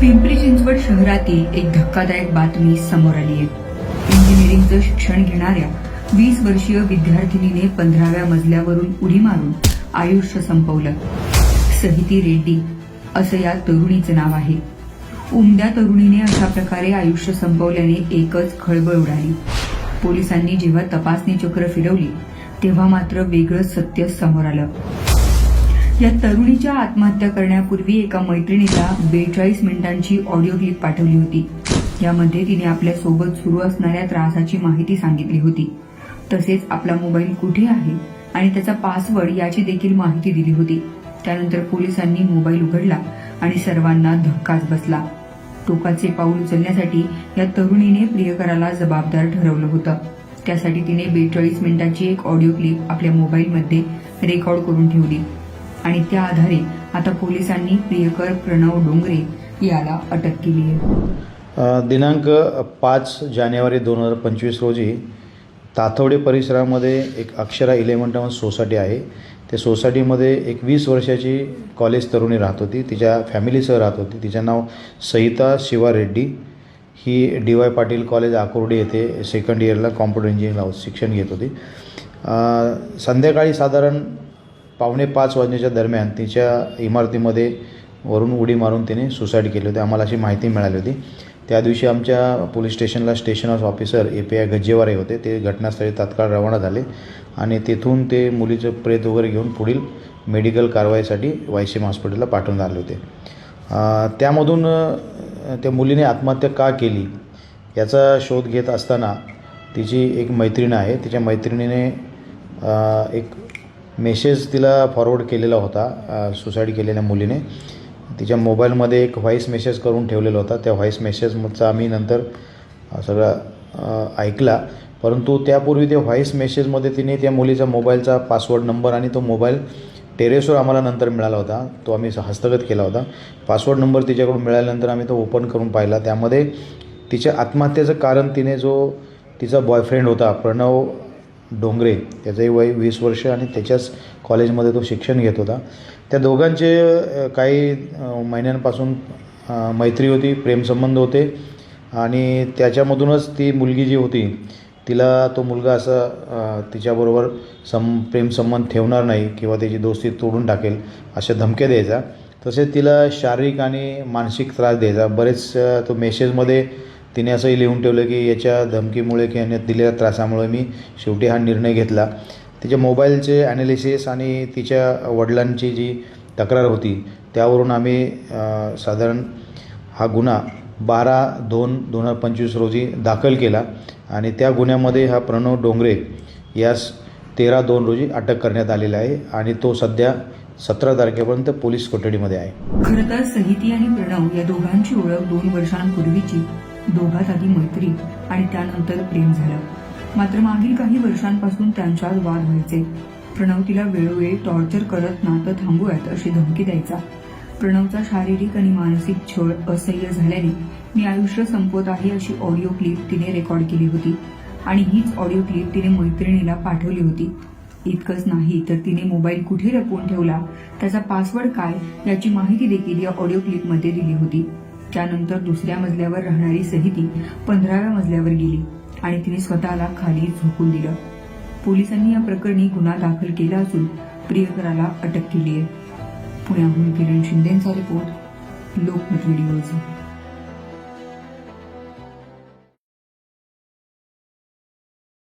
पिंपरी चिंचवड शहरातील एक धक्कादायक बातमी समोर आली आहे. इंजिनिअरिंगचं शिक्षण घेणाऱ्या वीस वर्षीय विद्यार्थिनीने पंधराव्या मजल्यावरून उडी मारून आयुष्य संपवलं. सहिती रेड्डी असं या तरुणीचं नाव आहे. उमद्या तरुणीने अशा प्रकारे आयुष्य संपवल्याने एकच खळबळ उडाली. पोलिसांनी जेव्हा तपासणी चक्र फिरवली तेव्हा मात्र वेगळंच सत्य समोर आलं. या तरुणीच्या आत्महत्या करण्यापूर्वी एका मैत्रिणीला बेचाळीस मिनिटांची ऑडिओ क्लिप पाठवली होती. यामध्ये तिने आपल्यासोबत सुरू असणाऱ्या त्रासाची माहिती सांगितली होती. तसेच आपला मोबाईल कुठे आहे आणि त्याचा पासवर्ड याची देखील माहिती दिली होती. त्यानंतर पोलिसांनी मोबाईल उघडला आणि सर्वांना धक्काच बसला. टोकाचे पाऊल उचलण्यासाठी या तरुणीने प्रियकराला जबाबदार ठरवलं होतं. त्यासाठी तिने बेचाळीस मिनिटाची एक ऑडिओ क्लिप आपल्या मोबाईलमध्ये रेकॉर्ड करून ठेवली. आणि त्या आधारे आता पोलिसांनी प्रियकर प्रणव डोंगरे याला अटक केली आहे. दिनांक पाच जानेवारी दोन हजार पंचवीस रोजी ताथवडे परिसरामध्ये एक अक्षरा इलेव्हन टाउन सोसायटी आहे. त्या सोसायटीमध्ये एक वीस वर्षाची कॉलेज तरुणी राहत होती. तिच्या फॅमिलीसह राहत होती. तिचं नाव सहिता शिवा रेड्डी ही D Y Patil college Akurdi येथे सेकंड इयरला कॉम्प्युटर इंजिनिअरिंगला शिक्षण घेत होती. संध्याकाळी साधारण पावणे पाच वाजण्याच्या दरम्यान तिच्या इमारतीमध्ये वरून उडी मारून तिने सुसाईड केली होती. आम्हाला अशी माहिती मिळाली होती. त्या दिवशी आमच्या पोलीस स्टेशनला station house officer A P I Gajjeware होते. ते घटनास्थळी तात्काळ रवाना झाले आणि तेथून ते मुलीचं प्रेत वगैरे घेऊन पुढील मेडिकल कारवाईसाठी वायसीम हॉस्पिटलला पाठवून आले होते. त्यामधून त्या मुलीने आत्महत्या का केली याचा शोध घेत असताना तिची एक मैत्रीण आहे. तिच्या मैत्रिणीने एक मेसेज तिला फॉरवर्ड केलेला होता सुसाईड केलेल्या मुलीने. तिच्या मोबाईलमध्ये एक व्हॉईस मेसेज करून ठेवलेला होता. त्या व्हॉईस मेसेजचा आम्ही नंतर सगळं सगळा ऐकला. परंतु त्यापूर्वी त्या व्हॉईस मेसेजमध्ये तिने त्या मुलीचा मोबाईलचा पासवर्ड नंबर आणि तो मोबाईल टेरेसवर आम्हाला नंतर मिळाला होता. तो आम्ही हस्तगत केला होता. पासवर्ड नंबर तिच्याकडून मिळाल्यानंतर आम्ही तो ओपन करून पाहिला. त्यामध्ये तिच्या आत्महत्येचं कारण तिने जो तिचा बॉयफ्रेंड होता प्रणव डोंगरे त्याचंही वय वीस वर्ष आणि त्याच्याच कॉलेजमध्ये तो शिक्षण घेत होता. त्या दोघांचे काही महिन्यांपासून मैत्री होती प्रेमसंबंध होते आणि त्याच्यामधूनच ती मुलगी जी होती तिला तो मुलगा असा तिच्याबरोबर सम प्रेमसंबंध ठेवणार नाही किंवा त्याची दोस्ती तोडून टाकेल अशा धमक्या द्यायचा. तसेच तिला शारीरिक आणि मानसिक त्रास द्यायचा. बरेच तो मेसेजमध्ये तिने असंही लिहून ठेवलं की याच्या धमकीमुळे किंवा याने दिलेल्या त्रासामुळे मी शेवटी हा निर्णय घेतला. तिच्या मोबाईलचे ॲनालिसिस आणि तिच्या वडिलांची जी तक्रार होती त्यावरून आम्ही साधारण हा गुन्हा बारा दोन दोन हजार पंचवीस रोजी दाखल केला आणि त्या गुन्ह्यामध्ये हा प्रणव डोंगरे यास तेरा दोन रोजी अटक करण्यात आलेला आहे आणि तो सध्या सतरा तारखेपर्यंत पोलीस कोठडीमध्ये आहे. खरं तर सहिती आणि प्रणव या दोघांची ओळख दोन वर्षांपूर्वीची दोघात आधी मैत्री आणि त्यानंतर प्रेम झालं. मात्र मागील काही वर्षांपासून त्यांच्यात वाद व्हायचे. प्रणव तिला वेळोवेळी टॉर्चर करत नातं थांबूयात अशी धमकी द्यायचा. प्रणवचा शारीरिक आणि मानसिक छळ असह्य झाल्याने मी आयुष्य संपवत आहे अशी ऑडिओ क्लिप तिने रेकॉर्ड केली होती आणि हीच ऑडिओ क्लिप तिने मैत्रिणीला पाठवली होती. इतकंच नाही तर तिने मोबाईल कुठे लपवून ठेवला? त्याचा पासवर्ड काय? याची माहिती देखील या ऑडिओ क्लिपमध्ये दिली होती. त्यानंतर दुसऱ्या मजल्यावर राहणारी सहिती पंधराव्या मजल्यावर गेली आणि तिने स्वतःला खाली झोकून दिलं. पोलिसांनी या प्रकरणी गुन्हा दाखल केला असून प्रियकराला अटक केली आहे. पुण्याहून किरण शिंदेचा रिपोर्ट लोकमत व्हिडिओज